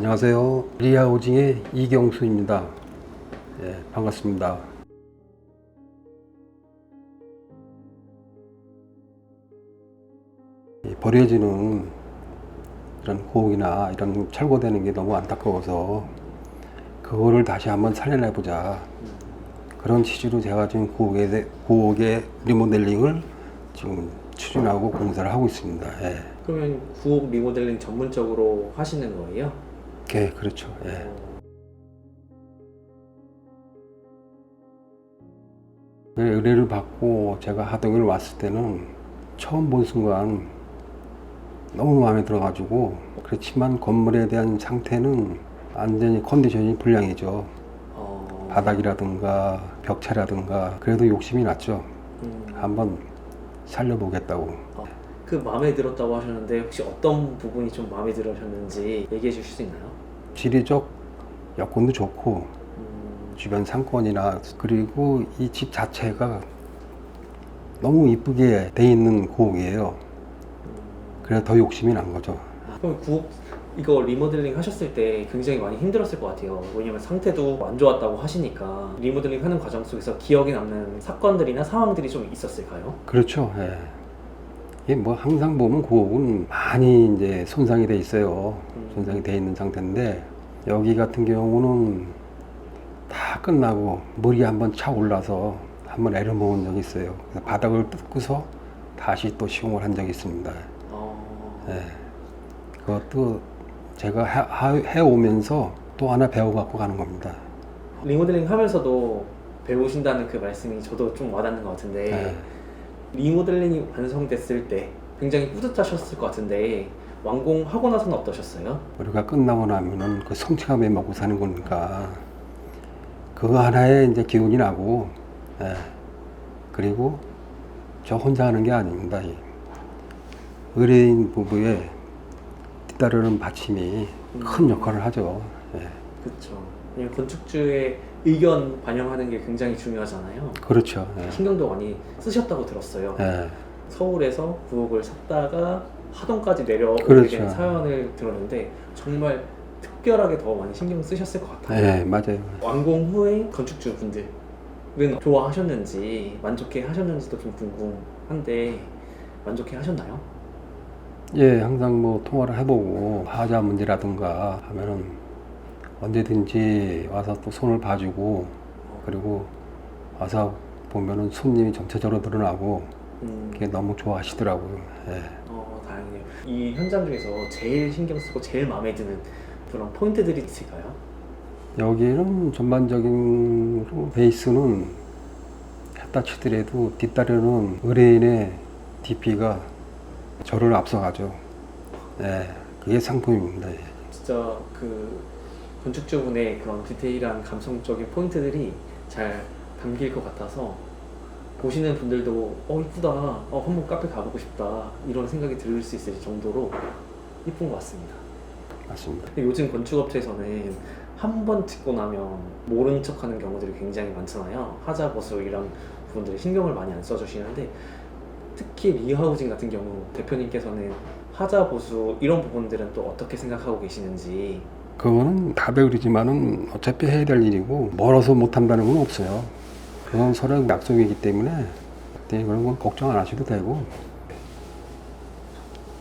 안녕하세요. 리아호징의 이경수입니다. 예, 반갑습니다. 이 버려지는 이런 고옥이나 이런 철거되는 게 너무 안타까워서 그거를 다시 한번 살려내보자. 그런 취지로 제가 지금 고옥에, 대- 고옥의 리모델링을 지금 추진하고 공사를 하고 있습니다. 예. 그러면 구옥 리모델링 전문적으로 하시는 거예요? 예, 그렇죠. 예. 어, 그 의뢰를 받고 제가 하동을 왔을 때는 처음 본 순간 너무 마음에 들어가지고 그렇지만 건물에 대한 상태는 완전히 컨디션이 불량이죠. 어, 바닥이라든가 벽체라든가 그래도 욕심이 났죠. 음, 한번 살려보겠다고. 그 마음에 들었다고 하셨는데 혹시 어떤 부분이 좀 마음에 들으셨는지 얘기해 주실 수 있나요? 지리적 여건도 좋고 음, 주변 상권이나 그리고 이 집 자체가 너무 이쁘게 돼 있는 고옥이에요. 음. 그래서 더 욕심이 난 거죠. 아, 그럼 구옥 이거 리모델링 하셨을 때 굉장히 많이 힘들었을 것 같아요. 왜냐면 상태도 안 좋았다고 하시니까 리모델링 하는 과정 속에서 기억에 남는 사건들이나 상황들이 좀 있었을까요? 그렇죠. 예. 이게 뭐 항상 보면 고옥은 많이 이제 손상이 돼 있어요. 음. 손상이 돼 있는 상태인데 여기 같은 경우는 다 끝나고 물이 한번 차 올라서 한번 애를 먹은 적이 있어요. 바닥을 뜯고서 다시 또 시공을 한 적이 있습니다. 어, 예. 그것도 제가 해, 하- 해오면서 또 하나 배워갖고 가는 겁니다. 리모델링 하면서도 배우신다는 그 말씀이 저도 좀 와닿는 것 같은데 예. 리모델링이 완성됐을 때 굉장히 뿌듯하셨을 것 같은데 완공하고 나서는 어떠셨어요? 우리가 끝나고 나면은 그 성취감에 먹고 사는 거니까 그거 하나에 이제 기운이 나고 예. 그리고 저 혼자 하는 게 아닙니다. 이 의뢰인 부부의 뒤따르는 받침이 큰 역할을 하죠. 예. 그렇죠. 건축주의 의견 반영하는 게 굉장히 중요하잖아요. 그렇죠. 예. 신경도 많이 쓰셨다고 들었어요. 예. 서울에서 구옥을 샀다가 하동까지 내려오게 그렇죠. 된 사연을 들었는데 정말 특별하게 더 많이 신경 쓰셨을 것 같아요. 예, 맞아요. 완공 후에 건축주 분들은 좋아하셨는지 만족해 하셨는지도 좀 궁금한데 만족해 하셨나요? 예, 항상 뭐 통화를 해보고 하자 문제라든가 하면은 언제든지 와서 또 손을 봐주고 그리고 와서 보면은 손님이 점차적으로 늘어나고 음, 그게 너무 좋아하시더라고요. 예. 어, 다행이네요. 이 현장 중에서 제일 신경 쓰고 제일 마음에 드는 그런 포인트들이 있을까요? 여기는 전반적인 베이스는 했다 치더라도 뒤따르는 의뢰인의 DP가 저를 앞서가죠. 예, 그게 상품입니다. 예. 진짜 그 건축주분의 그런 디테일한 감성적인 포인트들이 잘 담길 것 같아서 보시는 분들도 어 이쁘다, 어 한번 카페 가보고 싶다 이런 생각이 들수 있을 정도로 이쁜 것 같습니다. 맞습니다. 근데 요즘 건축업체에서는 한번 짓고 나면 모른 척 하는 경우들이 굉장히 많잖아요. 하자 보수 이런 부분들이 신경을 많이 안 써주시는데 특히 리하우징 같은 경우 대표님께서는 하자 보수 이런 부분들은 또 어떻게 생각하고 계시는지 그거는 다 배우리지만은 어차피 해야 될 일이고 멀어서 못 한다는 건 없어요. 그건 서로 약속이기 때문에 그때 그런 건 걱정 안 하셔도 되고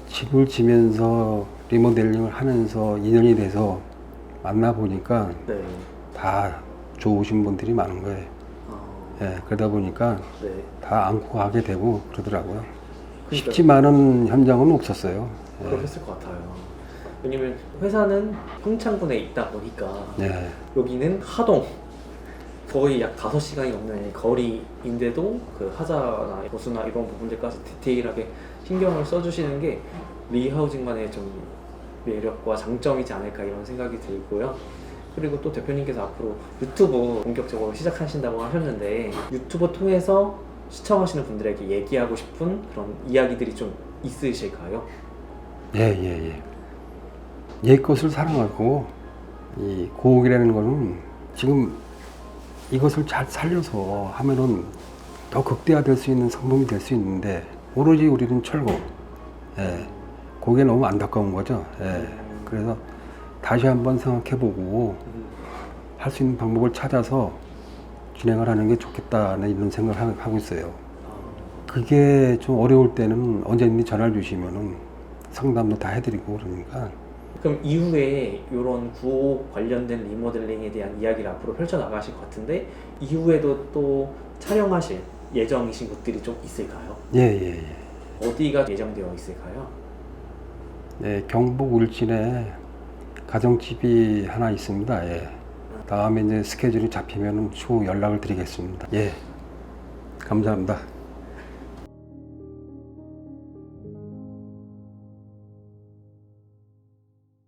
집을 지면서 리모델링을 하면서 인연이 돼서 만나 보니까 네. 다 좋으신 분들이 많은 거예요. 어, 예, 그러다 보니까 네. 다 안고 가게 되고 그러더라고요. 그러니까 쉽지만은 현장은 없었어요. 예. 그렇겠을 것 같아요. 왜냐면 회사는 평창군에 있다 보니까 예. 여기는 하동 거의 약 5시간이 넘는 거리인데도 그 하자나 보수나 이런 부분들까지 디테일하게 신경을 써주시는 게 리하우징만의 좀 매력과 장점이지 않을까 이런 생각이 들고요. 그리고 또 대표님께서 앞으로 유튜브 본격적으로 시작하신다고 하셨는데 유튜브 통해서 시청하시는 분들에게 얘기하고 싶은 그런 이야기들이 좀 있으실까요? 예, 예, 예. 옛 것을 사랑하고 이 고옥이라는 거는 지금 이것을 잘 살려서 하면은 더 극대화될 수 있는 상품이 될 수 있는데 오로지 우리는 철거. 예. 그게 너무 안타까운 거죠. 예. 그래서 다시 한번 생각해보고 음, 할수 있는 방법을 찾아서 진행을 하는 게 좋겠다는 이런 생각을 하- 하고 있어요. 아, 그게 좀 어려울 때는 언제든지 전화를 주시면은 상담도 다 해드리고 그러니까 그럼 이후에 이런 구호 관련된 리모델링에 대한 이야기를 앞으로 펼쳐 나가실 것 같은데 이후에도 또 촬영하실 예정이신 곳들이 좀 있을까요? 예 예 예. 어디가 예정되어 있을까요? 예, 경북 울진에 가정집이 하나 있습니다. 예. 다음에 이제 스케줄이 잡히면 추후 연락을 드리겠습니다. 예. 감사합니다.